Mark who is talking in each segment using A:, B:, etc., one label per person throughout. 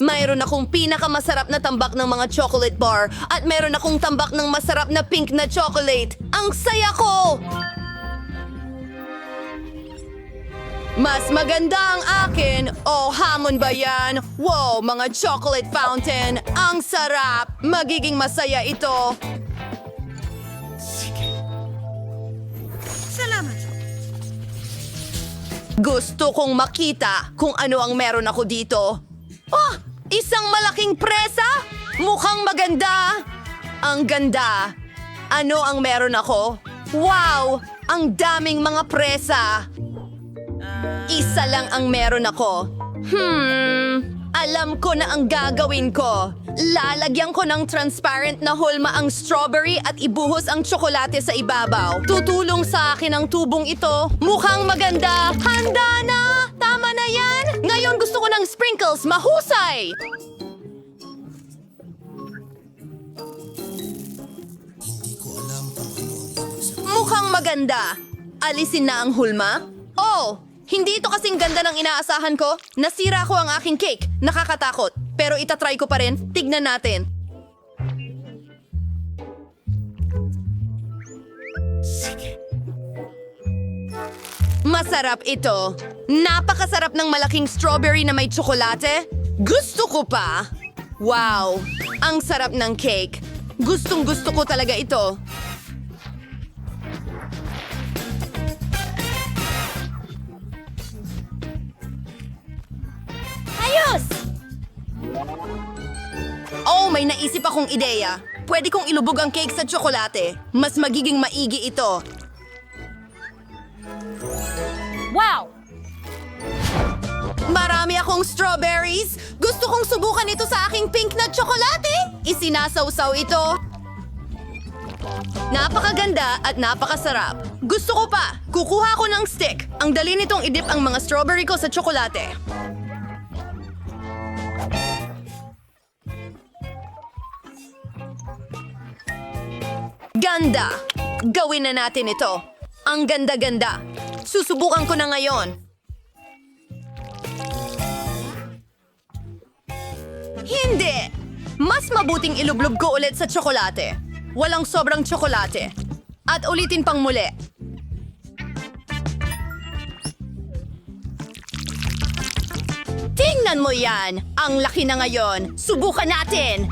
A: Mayroon akong pinakamasarap na tambak ng mga chocolate bar at mayroon akong tambak ng masarap na pink na chocolate. Ang saya ko! Mas maganda ang akin. Oh, hamon ba yan? Wow, mga chocolate fountain. Ang sarap. Magiging masaya ito. Gusto kong makita kung ano ang meron ako dito. Oh, isang malaking presa? Mukhang maganda. Ang ganda. Ano ang meron ako? Wow! Ang daming mga presa. Isa lang ang meron ako. Hmm, alam ko na ang gagawin ko. Lalagyan ko ng transparent na hulma ang strawberry at ibuhos ang tsokolate sa ibabaw. Tutulong sa akin ang tubong ito. Mukhang maganda. Handa na! Ngayon gusto ko ng sprinkles. Mahusay! Mukhang maganda. Alisin na ang hulma? Oh, hindi ito kasing ganda ng inaasahan ko. Nasira ko ang aking cake. Nakakatakot. Pero itatry ko pa rin. Tignan natin. Masarap ito. Napakasarap ng malaking strawberry na may tsokolate. Gusto ko pa. Wow, ang sarap ng cake. Gustong gusto ko talaga ito.
B: Ayos!
A: Oh, may naisip akong ideya. Pwede kong ilubog ang cake sa tsokolate. Mas magiging maigi ito. Marami akong strawberries. Gusto kong subukan ito sa aking pink na tsokolate. Isinasawsaw ito. Napakaganda at napakasarap. Gusto ko pa. Kukuha ko ng stick. Ang dali nitong idip ang mga strawberry ko sa tsokolate. Ganda! Gawin na natin ito. Ang ganda-ganda. Susubukan ko na ngayon. Hindi! Mas mabuting ilublob ko ulit sa tsokolate. Walang sobrang tsokolate. At ulitin pang muli. Tingnan mo yan! Ang laki na ngayon. Subukan natin!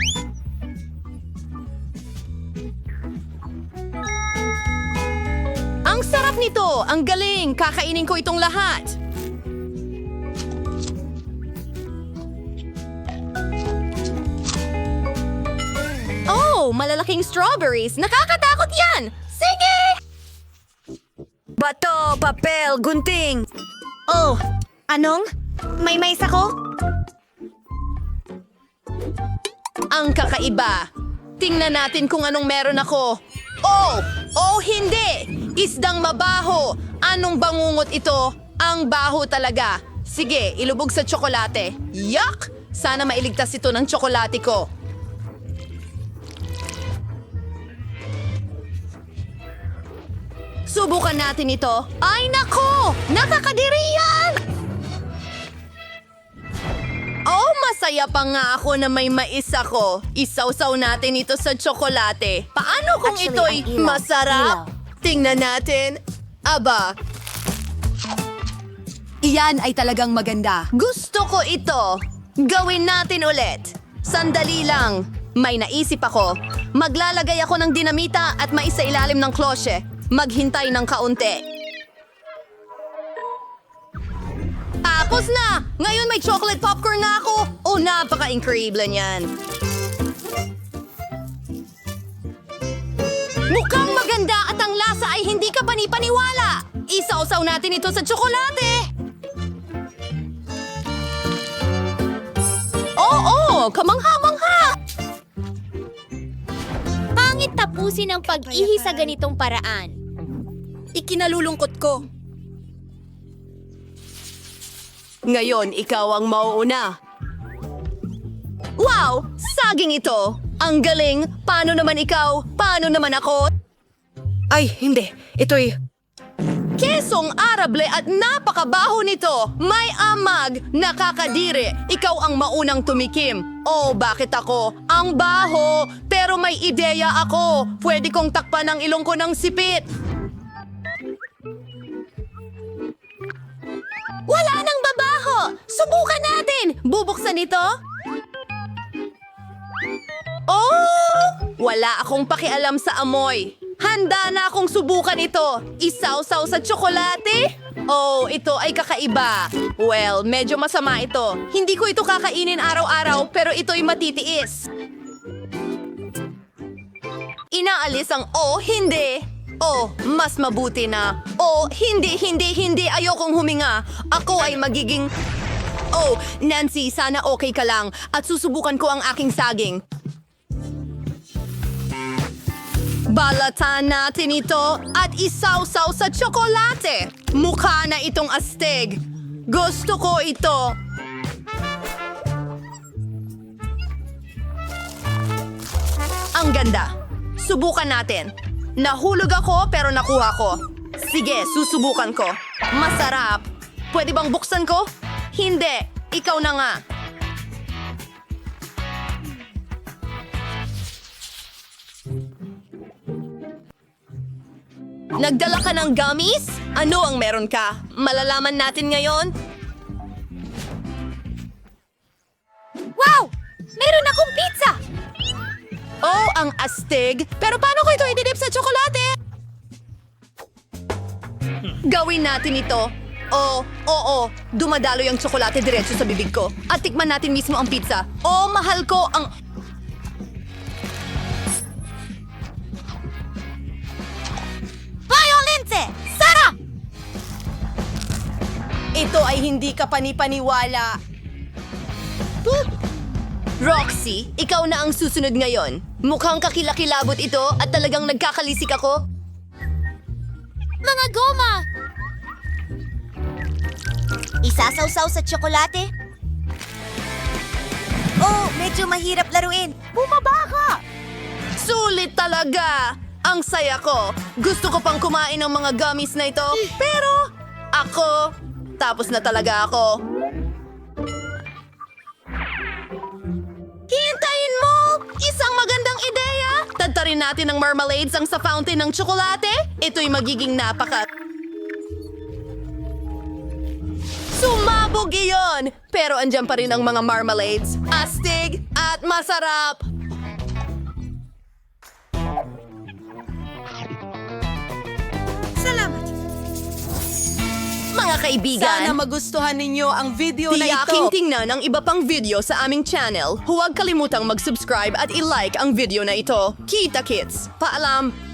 A: Ang sarap nito! Ang galing! Kakainin ko itong lahat! Oh, malalaking strawberries. Nakakatakot yan! Sige! Bato, papel, gunting.
B: Oh, anong? May mais ako?
A: Ang kakaiba. Tingnan natin kung anong meron ako. Oh! Oh, hindi! Isdang mabaho. Anong bangungot ito? Ang baho talaga. Sige, ilubog sa tsokolate. Yuck! Sana mailigtas ito ng tsokolate ko. Subukan natin ito. Ay nako! Nakakadiri yan! Oh, masaya pa nga ako na may mais ako. Isawsaw natin ito sa tsokolate. Paano kung
B: Actually,
A: ito'y
B: ang ilaw.
A: masarap? Tingnan natin. Aba,
C: Iyan ay talagang maganda.
A: gusto ko ito. Gawin natin ulit. Sandali lang. May naisip ako. Maglalagay ako ng dinamita at mais sa ilalim ng klosye. Maghintay ng kaunti. Tapos na! Ngayon may chocolate popcorn na ako! Oh, napaka-incredible niyan. Mukhang maganda at ang lasa ay hindi ka panipaniwala! Isausaw natin ito sa tsokolate! Oo, kamangha-mangha!
B: Pangit tapusin ang pag-ihi sa ganitong paraan.
A: Ikinalulungkot ko. Ngayon, ikaw ang mauuna. Wow! Saging ito! Ang galing! Paano naman ikaw? Paano naman ako?
C: Ay, hindi. Ito'y...
A: Kesong arable at napakabaho nito. May amag, nakakadiri. Ikaw ang maunang tumikim. Oh, bakit ako? Ang baho! Pero may ideya ako. Pwede kong takpan ang ilong ko ng sipit.
B: Bubuksan ito?
A: Oh! Wala akong pakialam sa amoy. Handa na akong subukan ito. Isaw-saw sa tsokolate? Oh, ito ay kakaiba. Well, medyo masama ito. Hindi ko ito kakainin araw-araw, pero ito'y matitiis. Inaalis ang oh, hindi. Oh, mas mabuti na. Oh, hindi, hindi, hindi. Ayokong huminga. Ako ay magiging... Oh, Nancy, sana okay ka lang. At susubukan ko ang aking saging. Balatan natin ito at isaw-saw sa tsokolate. Mukha na itong astig. Gusto ko ito. Ang ganda. Subukan natin. Nahulog ako pero nakuha ko. Sige, susubukan ko. Masarap. Pwede bang buksan ko? Hindi. Ikaw na nga. Nagdala ka ng gummies? Ano ang meron ka? Malalaman natin ngayon?
B: Wow! Meron akong pizza!
A: Oh, ang astig. Pero paano ko ito ididip sa tsokolate? Gawin natin ito. Oh, oo, dumadalo yung tsokolate diretso sa bibig ko. At tikman natin mismo ang pizza. Oh, mahal ko ang...
B: Violente! Sarap!
A: Ito ay hindi ka panipaniwala. Roxy, ikaw na ang susunod ngayon. Mukhang kakilakilabot ito at talagang nagkakalisik ako.
B: Mga goma! Isasawsaw sa tsokolate? Oh, medyo mahirap laruin. Bumaba ka!
A: Sulit talaga! Ang saya ko. Gusto ko pang kumain ng mga gummies na ito. Pero, ako, tapos na talaga ako. Hintayin mo! Isang magandang ideya! Tadtarin natin ng marmalades ang sa fountain ng tsokolate. Ito'y magiging napaka... Sumabog iyon! Pero andyan pa rin ang mga marmalades. Astig at masarap!
B: Salamat.
A: Mga kaibigan,
C: Sana magustuhan ninyo ang video na
A: Tiyaking
C: ito.
A: tingnan ang iba pang video sa aming channel. Huwag kalimutang mag-subscribe at i-like ang video na ito. Kita kits! Paalam!